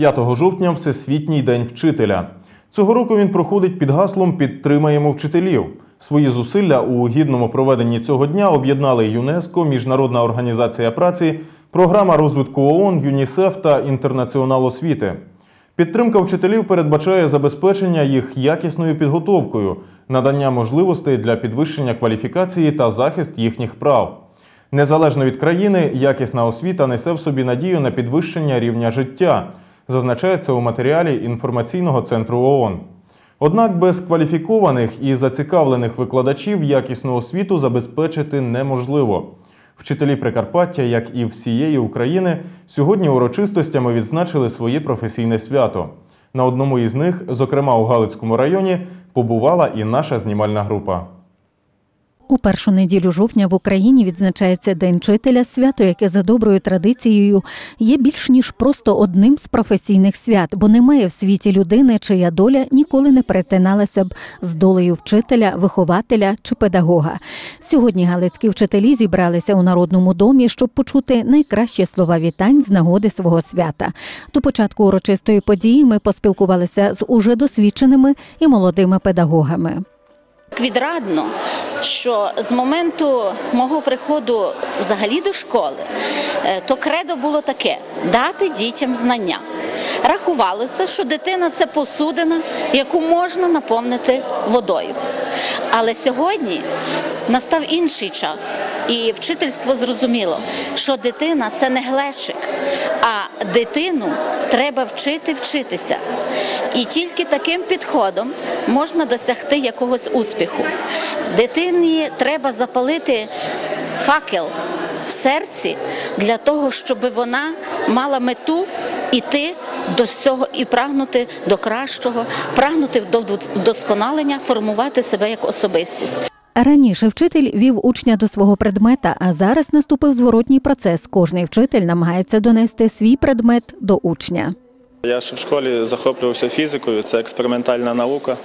5 жовтня Всесвітній день вчителя. Цього року він проходить під гаслом Підтримаємо вчителів. Свої зусилля у гідному проведенні цього дня об'єднали ЮНЕСКО, Міжнародна організація праці, програма розвитку ООН, ЮНІСЕФ та Інтернаціонал освіти. Підтримка вчителів передбачає забезпечення їх якісною підготовкою, надання можливостей для підвищення кваліфікації та захист їхніх прав. Незалежно від країни, якісна освіта несе в собі надію на підвищення рівня життя, зазначається у матеріалі інформаційного центру ООН. Однак без кваліфікованих і зацікавлених викладачів якісну освіту забезпечити неможливо. Вчителі Прикарпаття, як і всієї України, сьогодні урочистостями відзначили своє професійне свято. На одному із них, зокрема у Галицькому районі, побувала і наша знімальна група. У першу неділю жовтня в Україні відзначається День вчителя, свято, яке за доброю традицією є більш ніж просто одним з професійних свят, бо немає в світі людини, чия доля ніколи не перетиналася б з долею вчителя, вихователя чи педагога. Сьогодні галицькі вчителі зібралися у народному домі, щоб почути найкращі слова вітань з нагоди свого свята. До початку урочистої події ми поспілкувалися з уже досвідченими і молодими педагогами. Відрадно, що з моменту мого приходу взагалі до школи, е, то кредо було таке дати дітям знання. Рахувалося, що дитина це посудина, яку можна наповнити водою. Але сьогодні настав інший час, і вчительство зрозуміло, що дитина це не глечик, а дитину треба вчити вчитися. І тільки таким підходом можна досягти якогось успіху. Дитині треба запалити факел в серці для того, щоб вона мала мету іти до всього і прагнути до кращого, прагнути до вдосконалення, формувати себе як особистість. Раніше вчитель вів учня до свого предмета, а зараз наступив зворотній процес. Кожний вчитель намагається донести свій предмет до учня. Я ще в школі захоплювався фізикою, це експериментальна наука.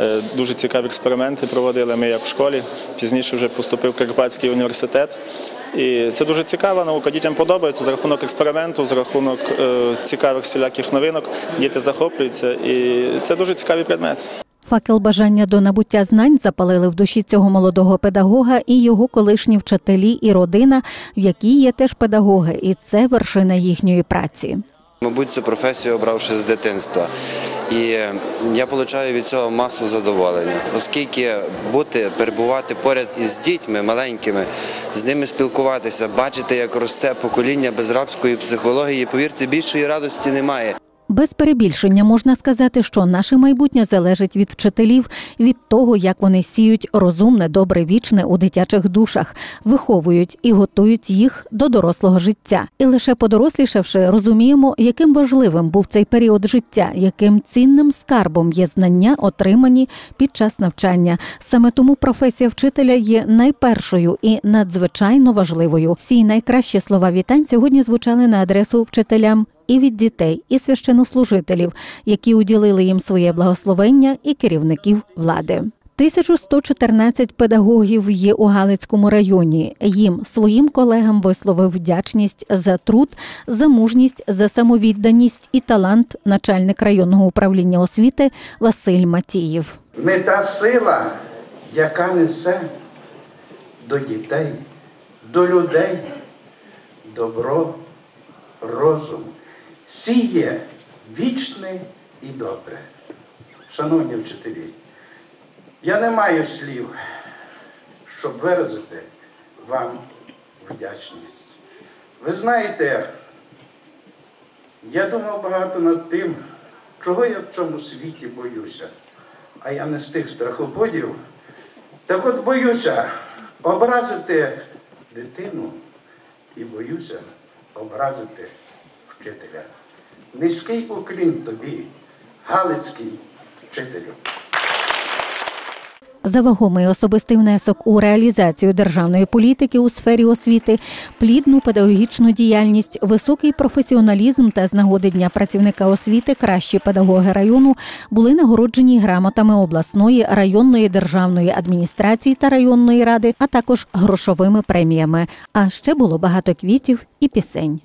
Е, Дуже цікаві експерименти проводили ми як в школі. Пізніше вже поступив в Карпатський університет. І це дуже цікава наука. Дітям подобається за рахунок експерименту, за рахунок е, цікавих всіляких новинок. Діти захоплюються, і це дуже цікавий предмет. Факел бажання до набуття знань запалили в душі цього молодого педагога і його колишні вчителі і родина, в якій є теж педагоги, і це вершина їхньої праці. Мабуть, цю професію обрав ще з дитинства. І я отримую від цього масу задоволення, оскільки бути, перебувати поряд із дітьми маленькими, з ними спілкуватися, бачити, як росте покоління без рабської психології, повірте, більшої радості немає. Без перебільшення можна сказати, що наше майбутнє залежить від вчителів, від того, як вони сіють розумне, добре, вічне у дитячих душах, виховують і готують їх до дорослого життя. І лише подорослішавши, розуміємо, яким важливим був цей період життя, яким цінним скарбом є знання, отримані під час навчання. Саме тому професія вчителя є найпершою і надзвичайно важливою. Всі найкращі слова вітань сьогодні звучали на адресу вчителям і від дітей, і священнослужителів, які уділили їм своє благословення, і керівників влади. 1114 педагогів є у Галицькому районі. Їм своїм колегам висловив вдячність за труд, за мужність, за самовідданість і талант начальник районного управління освіти Василь Матіїв. Ми та сила, яка несе до дітей, до людей добро, розум, сіє вічне і добре. Шановні вчителі, я не маю слів, щоб виразити вам вдячність. Ви знаєте, я думав багато над тим, чого я в цьому світі боюся. А я не з тих страхоботів. Так от боюся образити дитину і боюся образити вчителя. Низький уклін тобі, Галицький вчителю. За вагомий особистий внесок у реалізацію державної політики у сфері освіти, плідну педагогічну діяльність, високий професіоналізм та з нагоди дня працівника освіти кращі педагоги району були нагороджені грамотами обласної, районної державної адміністрації та районної ради, а також грошовими преміями. А ще було багато квітів і пісень.